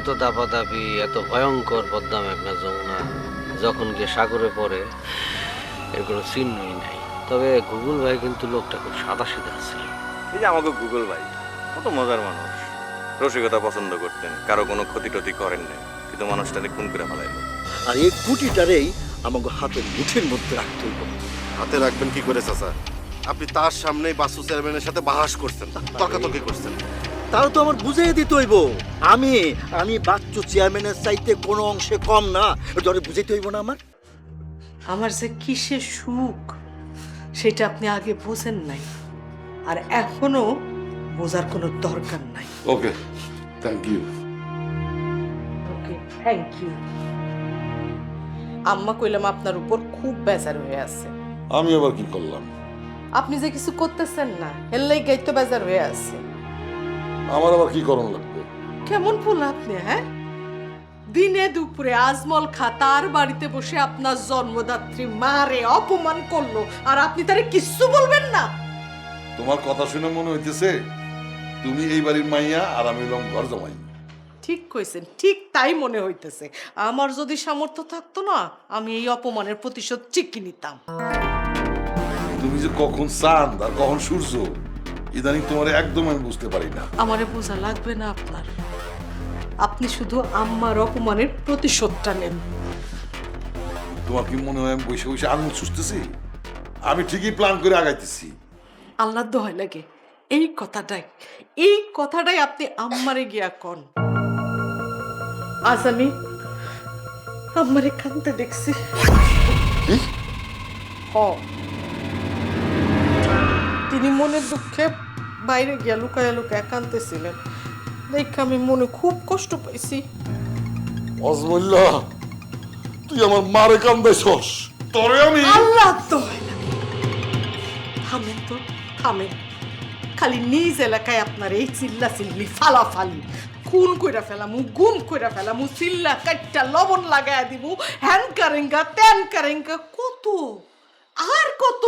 এত দাপাদাপি এত ভয়ঙ্কর পদ্মা মেঘনা যমুনা যখন গিয়ে সাগরে পড়ে এর কোনো চিহ্নই নাই। তবে গুগল ভাই কিন্তু লোকটা খুব সাদা সিধা ছিল। এই যে আমাকে গুগল ভাই কত মজার মানুষ। রসিকতা পছন্দ করতেন কারও কোনো ক্ষতি টতি করেন নাই কিন্তু মানুষটাকে খুন করে ফেলাইল। আর এই গুটিটারেই আমাকে হাতের মুঠির মধ্যে রাখতে হইব। হাতে রাখবেন কি করে চাচা? আপনি তার সামনেই বাসু চেয়ারম্যানের সাথে বাহাস করছেন তর্কাতর্কি করছেন। তাও তো আমার বুঝিয়ে দিতে হইব। আমি আমি বাচ্চু চেয়ারম্যানের চাইতে কোনো অংশে কম না। ধরে বুঝাইতে হইব না আমার? আমার যে কিসের সুখ সেটা আপনি আগে বোঝেন নাই। আর এখনও বোঝার কোনো দরকার নাই। Okay thank you okay thank you আম্মা কইলাম আপনার উপর খুব বেজার হয়ে আছে। আমি আবার কি করলাম? আপনি যে কিছু করতেছেন না হেললাই গাইতো বেজার হয়ে আছে। আমার আবার কি করণ লাগবে? কেমন ফুল আপনি হ্যাঁ? দিনে দুপুরে আজমল খা তার বাড়িতে বসে আপনার জন্মদাত্রী মারে অপমান করল আর আপনি তারে কিচ্ছু বলবেন না। তোমার কথা শুনে মনে হইতেছে তুমি এই বাড়ির মাইয়া আর আমি হলাম ঘর জমাই। ঠিক কইছেন ঠিক তাই মনে হইতেছে। আমার যদি সামর্থ্য থাকতো না আমি এই অপমানের প্রতিশোধ ঠিকই নিতাম। তুমি যে কখন চাঁদ আর কখন সূর্য ইদানিং তোমার একদম আমি বুঝতে পারি না। আমারে বোঝা লাগবে না আপনার। আপনি শুধু আম্মার অপমানের প্রতিশোধটা নেন। তোমার কি মনে হয় আমি বসে বসে আঙুল চুষতেছি? আমি ঠিকই প্ল্যান করে আগাইতেছি। আল্লাহ দোহাই লাগে। এই কথাটাই এই কথাটাই আপনি আম্মারে গিয়া কন। আজ আমি আম্মারে কানতে দেখছি। হ। তিনি মনের দুঃখে বাইরে গিয়া লুকায়া লুকায়া কানতেছিলেন দেখে আমি মনে খুব কষ্ট পাইছি। অজমল্লা তুই আমার মারে কান্দাইছস। তরে আমি আল্লাহ তো থামেন তো থামেন। খালি নিজ এলাকায় আপনার এই চিল্লা চিল্লি ফালাফালি। খুন কইরা ফেলামু গুম কইরা ফেলামু চিল্লা কাটটা লবণ লাগায়া দিব হ্যান কারেঙ্গা ত্যান কারেঙ্গা কত? আর কত?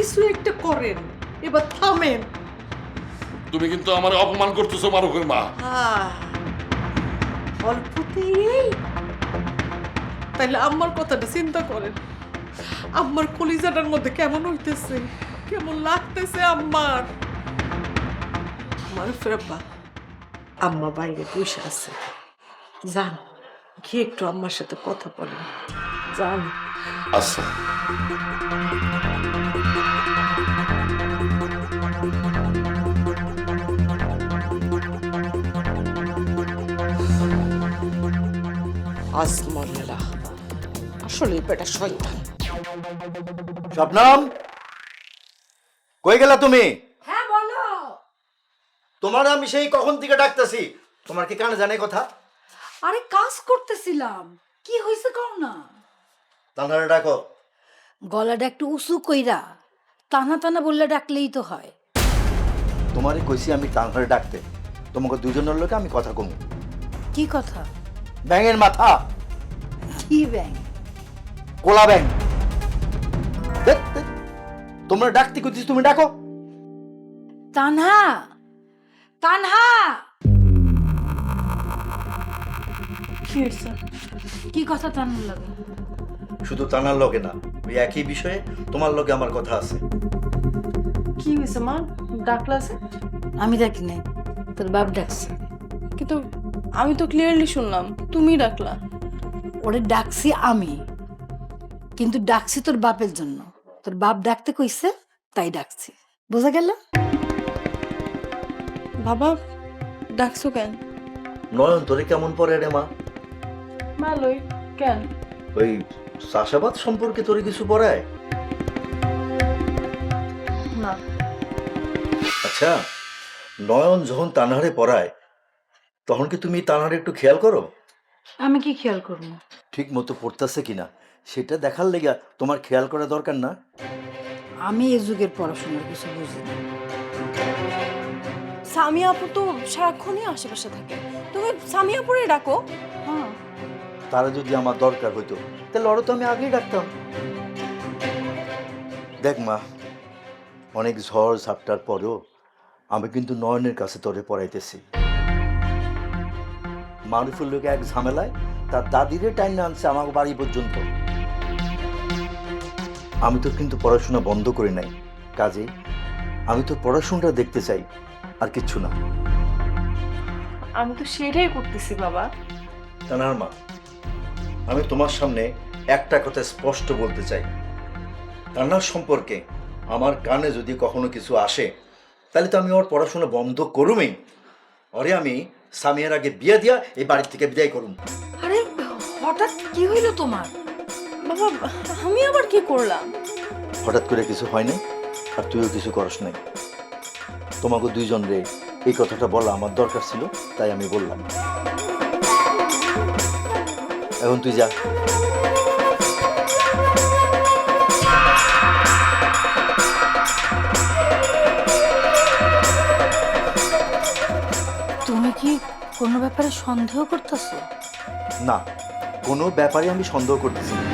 কিছু একটা করেন এবার থামেন। তুমি কিন্তু আমার অপমান করতেছো মারুফের মা। অল্পতেই এই? তাইলে আম্মার কথাটা চিন্তা করেন। আম্মার কলিজাটার মধ্যে কেমন হইতেছে? কেমন লাগতেছে আম্মার? আম্মা বাইরে বসে আছে। যান গিয়ে একটু আম্মার সাথে কথা বলেন। যান। আচ্ছা। আসমল্লাহ আসলে বেটা শয়তান। শবনম কই গেলা তুমি? হ্যাঁ বলো। তোমার আমি সেই কখন থেকে ডাকতেছি? তোমার কি কানে জানে কথা? আরে কাজ করতেছিলাম। কি হয়েছে কও না? তানারে ডাকো। গলাটা একটু উঁচু কইরা টানা টানা বললে ডাকলেই তো হয়। তোমারই কইছি আমি তানহারে ডাকতে। তোমাকে দুজনের লোকে আমি কথা কমু। কি কথা? ব্যাঙের মাথা। কি ব্যাং কোলা ব্যাং দেখ, দেখ, তোমরা ডাকতে কইছিস তুমি ডাকো। তানহা! তানহা! কি কথা টানার লাগে? শুধু তানার লগে না ওই একই বিষয়ে তোমার লগে আমার কথা আছে। কি হয়েছে মা? ডাকলা আছে? আমি ডাকি নাই তোর বাপ ডাকছে। কিন্তু আমি তো ক্লিয়ারলি শুনলাম তুমি ডাকলা। ওরে ডাকছি আমি। কিন্তু ডাকছি তোর বাপের জন্য। তোর বাপ ডাকতে কইছে তাই ডাকছি। বোঝা গেল? বাবা ডাকছো কেন? নয়ন তোরে কেমন পড়ে রে মা? ভালোই কেন? ওই চাষাবাদ সম্পর্কে তোরে কিছু পড়ায়? না। আচ্ছা নয়ন যখন তানহারে পড়ায় তখন কি তুমি তানহারে একটু খেয়াল করো? আমি কি খেয়াল করব? ঠিক মতো পড়তেছে কিনা সেটা দেখার লেগে তোমার খেয়াল করা দরকার না। আমি এই যুগের পড়াশোনার কিছু বুঝি না। সামিয়া আপু তো সারাক্ষণই আশেপাশে থাকে। তুমি সামিয়া আপুরে ডাকো। হ্যাঁ। তারা যদি আমার দরকার হইতো তাহলে ওরা তো আমি আগেই ডাকতাম। দেখ মা অনেক ঝড় ঝাপটার পরেও আমি কিন্তু নয়নের কাছে তোরে পড়াইতেছি। মারুফুল লোক এক ঝামেলায় তার দাদিরে টাইম আনছে আমার বাড়ি পর্যন্ত। আমি তো কিন্তু পড়াশোনা বন্ধ করি নাই। কাজে আমি তো পড়াশোনাটা দেখতে চাই আর কিচ্ছু না। আমি তো সেটাই করতেছি বাবা। তানার মা আমি তোমার সামনে একটা কথা স্পষ্ট বলতে চাই। তান্নার সম্পর্কে আমার কানে যদি কখনো কিছু আসে তাহলে তো আমি ওর পড়াশোনা বন্ধ করুমই। ওরে আমি সামিয়ার আগে বিয়ে দিয়া এই বাড়ির থেকে বিদায় করুন। আরে হঠাৎ কি হইল তোমার? বাবা আমি আবার কি করলাম? হঠাৎ করে কিছু হয় নাই আর তুইও কিছু করস নাই। তোমাকে দুইজন রে এই কথাটা বলা আমার দরকার ছিল তাই আমি বললাম। এখন তুই যা। কি কোনো ব্যাপারে সন্দেহ করতেছো? না কোনো ব্যাপারে আমি সন্দেহ করতেছি না।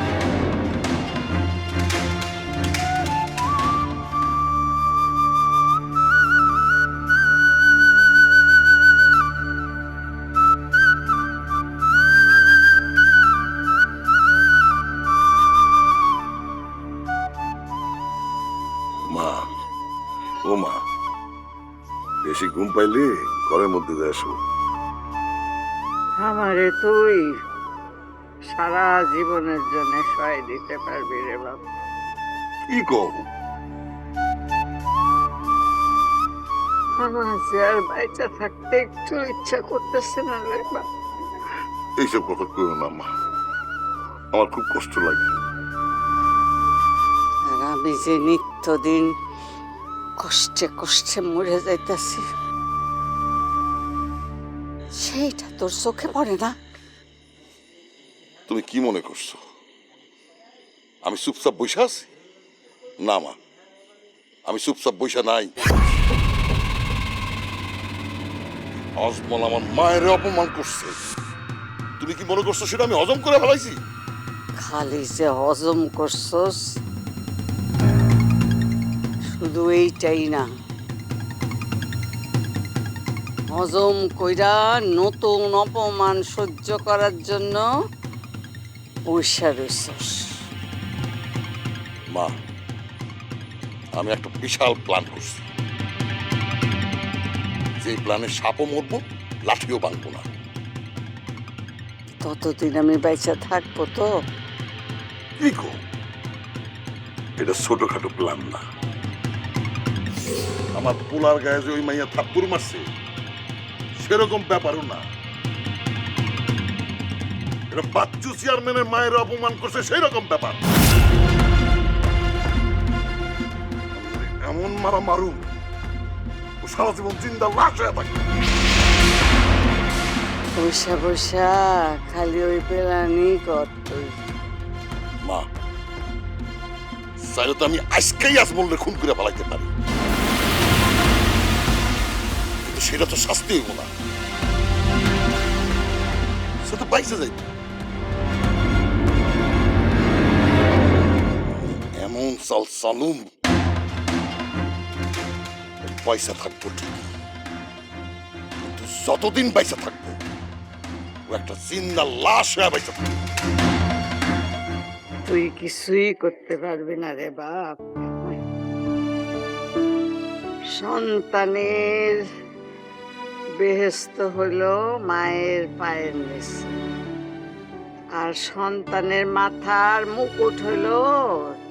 আসো। আমারে তুই সারা জীবনের জন্য সহায় দিতে পারবি রে বাবা। কি কও? আমার যে আর বাইচা থাকতে একটু ইচ্ছা করতেছে না রে বাবা। এইসব কথা কেউ না মা। আমার খুব কষ্ট লাগে। আর আমি যে নিত্যদিন কষ্টে কষ্টে মরে যাইতাছি সেইটা তোর চোখে পড়ে না? তুমি কি মনে করছ? আমি চুপচাপ বসে আছি? না মা। আমি চুপচাপ বসে নাই। অজমল আমার মায়ের অপমান করছে। তুমি কি মনে করছ সেটা আমি হজম করে ফেলাইছি? খালি যে হজম করছস শুধু এইটাই না। হজম কইরা নতুন অপমান সহ্য করার জন্য পয়সা মা আমি একটা বিশাল প্ল্যান করছি। যে প্ল্যানে সাপও মরবো লাঠিও ভাঙবো না। ততদিন আমি বাইচা থাকব তো। কি গো? এটা ছোটখাটো প্ল্যান না। আমার পোলার গায়ে যে ওই মাইয়া থাপ্পুর মারছে সেরকম ব্যাপারও না। এটা বাচ্চু চেয়ারম্যানের মায়ের অপমান করছে সেই রকম ব্যাপার। এমন মারা মারুম ও সারা জীবন জিন্দা লাশ হয়ে থাকবে পয়সা পয়সা খালি ওই পেলানি কর তুই। মা চাইলে তো আমি আজকেই আজমলরে খুন করে ফেলাইতে পারি। কিন্তু সেটা তো শাস্তি হইব না। বাইসে যাইব এমন চাল চালুম পয়সা থাকব ঠিকই কিন্তু যতদিন বাইসা থাকব ও একটা জিন্দা লাশ হয়ে বাইসা থাকবে তুই কিছুই করতে পারবি না রে বাপ? সন্তানের বেহেস্ত হলো মায়ের পায়ের নিচে। আর সন্তানের মাথার মুকুট হলো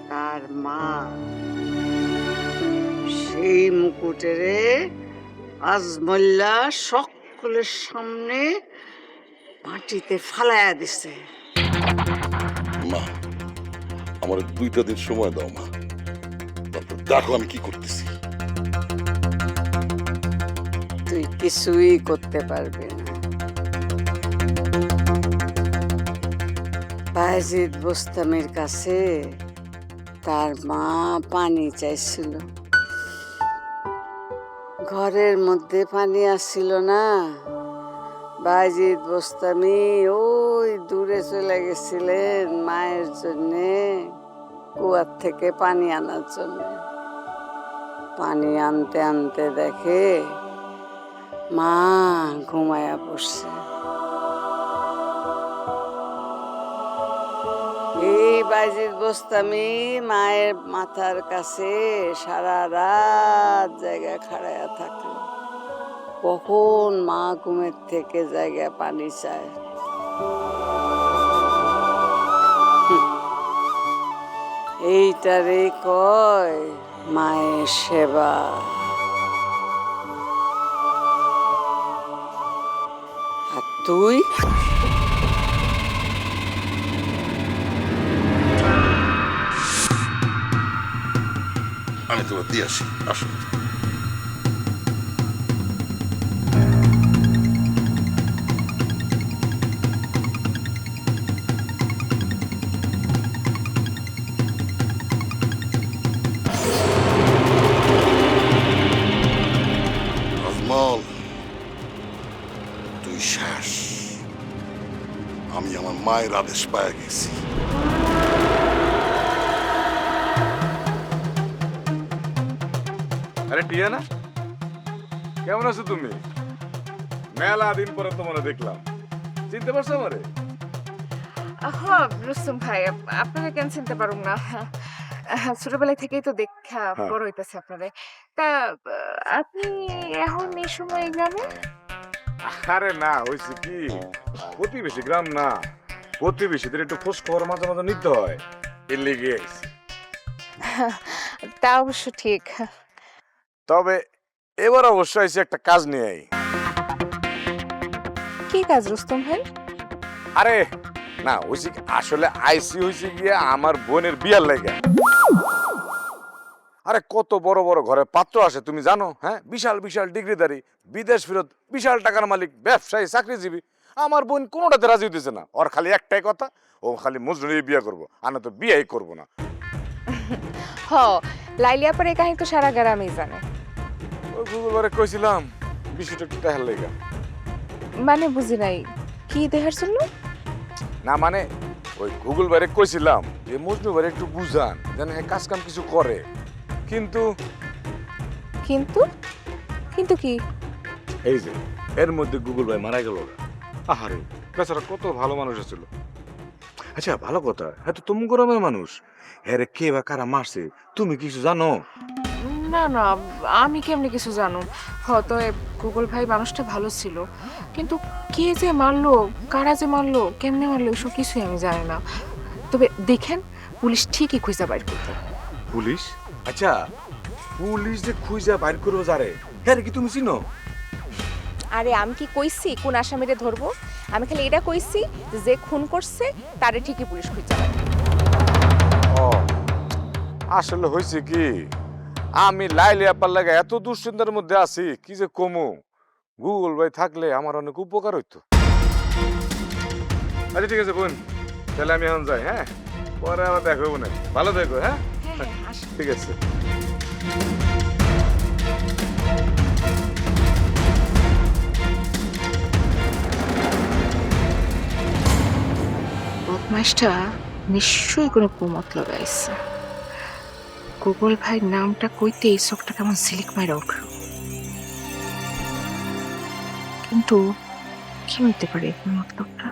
তার মা। সেই মুকুটেরে আজমল্লা সকলের সামনে মাটিতে ফালাইয়া দিছে। মা, আমার দুইটা দিন সময় দাও, মা। তারপর দেখো আমি কি করতেছি। কিছুই করতে পারবে না। বায়েজিদ বোস্তামের কাছে তার মা পানি চাইছিল। ঘরের মধ্যে পানি আসছিল না। বায়েজিদ বোস্তামি ওই দূরে চলে গেছিলেন মায়ের জন্যে কুয়ার থেকে পানি আনার জন্য। পানি আনতে আনতে দেখে মা ঘুমায়া পড়ছে। এই বাইজিদ বস্তামি মায়ের মাথার কাছে সারা রাত জায়গা খাড়ায়া থাকল কখন মা ঘুমের থেকে জায়গা পানি চায়। এইটারে কয় মায়ের সেবা। তুই? আমি তোমার দিয়ে আসি। আসো। মায়ের আদেশ পায়ে গেছি আরে টিয়ানা কেমন আছো তুমি? মেলা দিন পরে তোমার দেখলাম। চিনতে পারছ আমারে? হ্যাঁ রুস্তুম ভাই আপনারা কেন চিনতে পারুম না? ছোটবেলা থেকেই তো দেখা হ্যাঁ। বড় হইতেছে আপনাদের তা আপনি এখন এই সময় গ্রামে? আরে না হয়েছে কি? প্রতিবেশী গ্রাম না। প্রতিবেশীদের একটু খোঁজ খবর মাঝে মাঝে নিতে হয়। এর লেগে। তা অবশ্য ঠিক। তবে এবার অবশ্য আইসি একটা কাজ নিয়ে আই। কি কাজ রুস্তম ভাই? আরে না কি, আসলে আইসি হয়েছে গিয়ে আমার বোনের বিয়ার লেগে। আরে কত বড় বড় ঘরের পাত্র আসে তুমি জানো হ্যাঁ? বিশাল বিশাল ডিগ্রিধারী বিদেশ ফেরত বিশাল টাকার মালিক ব্যবসায়ী চাকরিজীবী। আমার বোন কোনোটাতে রাজি হইতেছে না। ওর খালি একটাই কথা ও খালি মজনু বিয়ে করব আর না তো বিয়েই করব না। হ লাইলিয়া পরে এই কাহিনী তো সারা গ্রামেই জানে। ওই গুগলবারে কইছিলাম বিষয়টা একটু দেখার লেগা। মানে বুঝি নাই কি দেখার জন্য? না মানে ওই গুগল বারে কইছিলাম যে মজনু বারে একটু বুঝান যেন এ কাজ কাম কিছু করে। কিন্তু কিন্তু? কিন্তু কি? এই যে এর মধ্যে গুগল ভাই মারা গেল আহারে বেচারা কত ভালো মানুষ ছিল আচ্ছা ভালো কথা হ্যাঁ তো তুমি গরমের মানুষ। হ্যাঁ রে কে বা কারা মারছে তুমি কিছু জানো? না না আমি কেমনি কিছু জানো? হয়তো গুগল ভাই মানুষটা ভালো ছিল। কিন্তু কে যে মারলো কারা যে মারলো কেমনে মারলো এসব কিছুই আমি জানি না। তবে দেখেন পুলিশ ঠিকই খুঁজে বাইর করবে পুলিশ? আচ্ছা পুলিশ যে খুঁজা বাইর করব যারে হ্যাঁ কি তুমি চিনো? আরে আমি কি কইছি? কোন আসামিরে ধরবো? আমি খালি এটা কইছি যে খুন করছে তারে ঠিকই পুলিশ খুঁজে ও আসলে হয়েছে কি? আমি লাইলে আপার লাগে এত দুশ্চিন্তার মধ্যে আছি কি যে কমু? গুগল ভাই থাকলে আমার অনেক উপকার হইতো। আচ্ছা ঠিক আছে বোন তাহলে আমি এখন যাই হ্যাঁ? পরে আবার দেখো বোন ভালো দেখো হ্যাঁ? হ্যাঁ হ্যাঁ। ঠিক আছে। বদমাইশটা নিশ্চয়ই কোনো কুমতলব আইছে গুগল ভাই নামটা কইতে এই চোখটা কেমন সিলিক মাইরা উঠল। কিন্তু কি হইতে পারে মতলবটা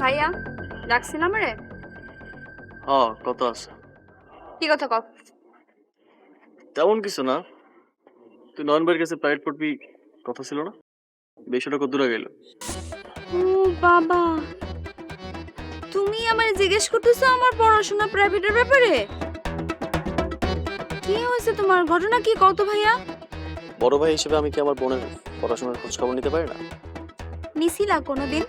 ভাইয়া রাখছিলাম রে হ কত আছে? কি কথা কব তেমন কিছু না। তুই নয়ন ভাইয়ের কাছে প্রাইভেট পড়বি কথা ছিল না? বিষয়টা কত দূরে গেল? ও বাবা। তুমি আমারে জিজ্ঞেস করতেছো আমার পড়াশোনা প্রাইভেটের ব্যাপারে? কি হয়েছে তোমার? ঘটনা কি কত ভাইয়া? বড় ভাই হিসেবে আমি কি আমার বোনের পড়াশোনার খোঁজ খবর নিতে পারি না? নিছিলা কোনোদিন?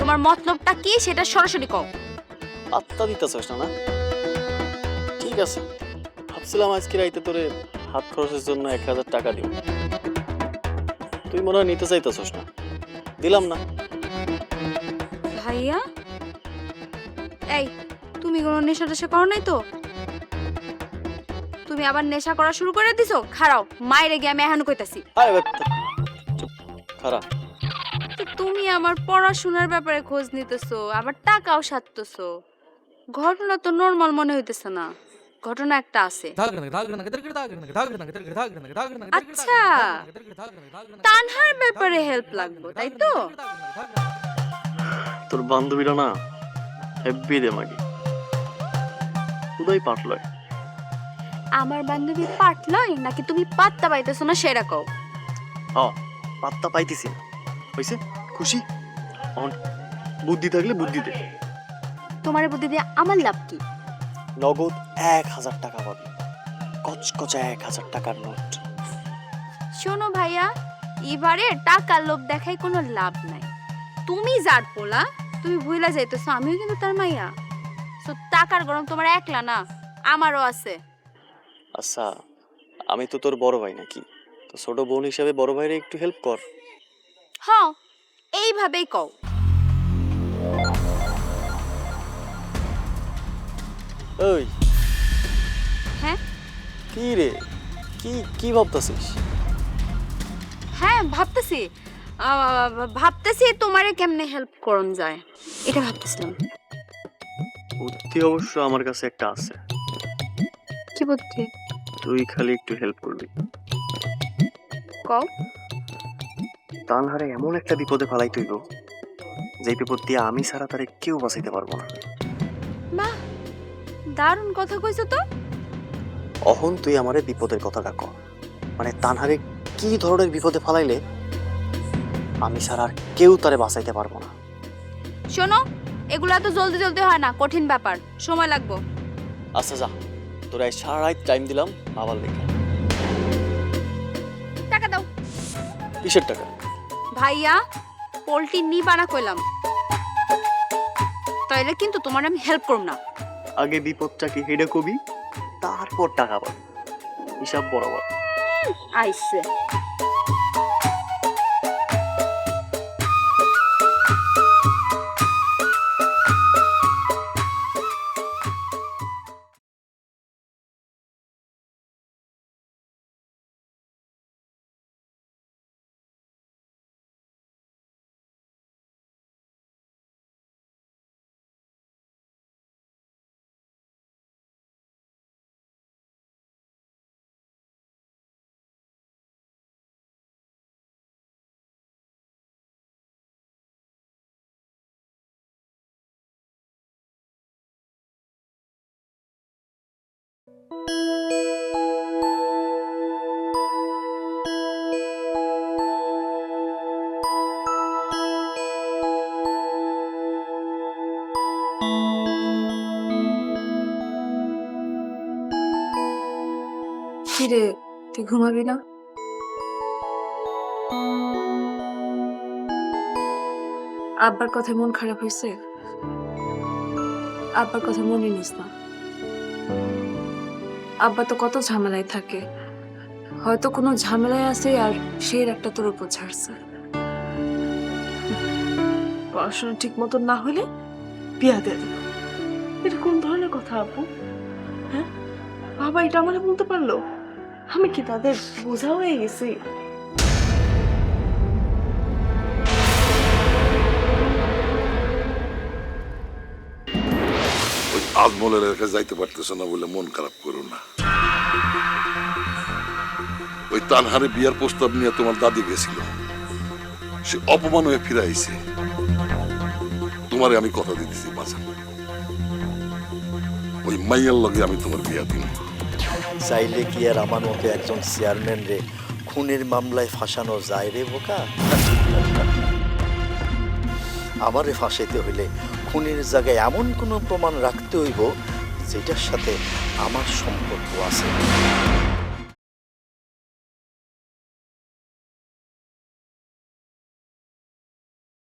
তোমার মতলবটা কি সেটা সরাসরি কও। আত্মা দিতেছিস না না? ঠিক আছে ভাবছিলাম আজকে রাইতে তোরে হাত খরচের জন্য এক হাজার টাকা দিব। তুই মনে হয় নিতে চাইতেছিস না। দিলাম না। ভাইয়া? এই তুমি কোনো নেশা টেশা করো নাই তো? তুমি আবার নেশা করা শুরু করে দিছো? খারাও মায়েরে গিয়ে আমি এহানো কইতাছি। আরে বাপ, চুপ খারাপ। তো তুমি আমার পড়াশোনার ব্যাপারে খোঁজ নিতেছো আবার টাকাও সারতেছো। ঘটনা তো নর্মাল মনে হইতেছে না। ঘটনা একটা আছে। আচ্ছা তানহার ব্যাপারে হেল্প লাগবে তাই তো? তোর বান্ধবীরা না হেব্বি দে মাগি খুদাই পাটলয় আমার বান্ধবী পাটলয় নাকি তুমি পাত্তা পাইতেছো না সেটা কও? হ পাত্তা পাইতেছি না। হইছে? খুশি? অন বুদ্ধি থাকলে বুদ্ধি দে। তোমার বুদ্ধি দিয়ে আমার লাভ কি? নগদ এক হাজার টাকা পাবি। কচকচা এক হাজার টাকার নোট। শোনো ভাইয়া এবারে টাকার লোভ দেখাই কোনো লাভ নাই। তুমি যার পোলা তুমি ভুলা যাইতেছো আমিও কিন্তু তার মাইয়া। তো টাকার গরম তোমার একলা না আমারও আছে। আচ্ছা আমি তো তোর বড় ভাই নাকি? তো ছোট বোন হিসাবে বড় ভাইরে একটু হেল্প কর। হ এইভাবেই কও। ওই। হ্যাঁ? কি রে? কি কি ভাবতাছিস? হ্যাঁ ভাবতেছি। আহ, ভাবতেছি তোমারে কেমনে হেল্প করন যায়। এটা ভাবতেছিলাম। বুদ্ধি অবশ্য আমার কাছে একটা আছে। কি বুদ্ধি? তুই খালি একটু হেল্প করবি। কও। তানহারে এমন একটা বিপদে ফালাই তুইব যেই বিপদ দিয়ে আমি ছাড়া তারে কেউ বাঁচাইতে পারব না। দারুণ কথা কইছো তো। অহন তুই আমারে বিপদের কথাটা ক মানে তানহারে কি ধরনের বিপদে ফালাইলে আমি ছাড়া আর কেউ তারে বাঁচাইতে পারব না। শোনো এগুলা তো জলদি জলদি হয় না কঠিন ব্যাপার। সময় লাগবো। আচ্ছা যা। তোরা এই সারা রাত টাইম দিলাম আবার লেখা টাকা দাও। কিসের টাকা? ভাইয়া পোল্ট্রি নিবা না কইলাম। তাইলে কিন্তু তোমার আমি হেল্প করব না। আগে বিপদটাকে হেডে কবি তারপর টাকা পাবি। হিসাব বরাবর। আইসে। কিরে তুই ঘুমাবি না? আব্বার কথায় মন খারাপ হয়েছে? আব্বার কথা মনে নিস না। আব্বা তো কত ঝামেলায় থাকে। হয়তো কোনো ঝামেলায় আছে আর সেই একটা তোর উপর ছাড়ছে পড়াশোনা ঠিক মতন না হলে বিয়া দিয়ে দেব। এটা কোন ধরনের কথা আপু হ্যাঁ? বাবা এটা আমার বলতে পারল? আমি কি তাদের বোঝা হয়ে গেছি? আজমলের এলাকায় যাইতে পারতেছ না বলে মন খারাপ করো না। ওই তানহারে বিয়ার প্রস্তাব নিয়ে তোমার দাদি গেছিল। সে অপমান হয়ে ফিরে আইছে। তোমারে আমি কথা দিতেছি, বাঁচান। ওই মাইয়ার লগে আমি তোমার বিয়া দিব। চাইলে কি আর আমার মতো একজন চেয়ারম্যান রে খুনের মামলায় ফাঁসানো যায় রে বোকা? আমারে ফাঁসাইতে হইলে খুনের জায়গায় এমন কোনো প্রমাণ রাখতে হইব যেটার সাথে আমার সম্পর্ক আছে।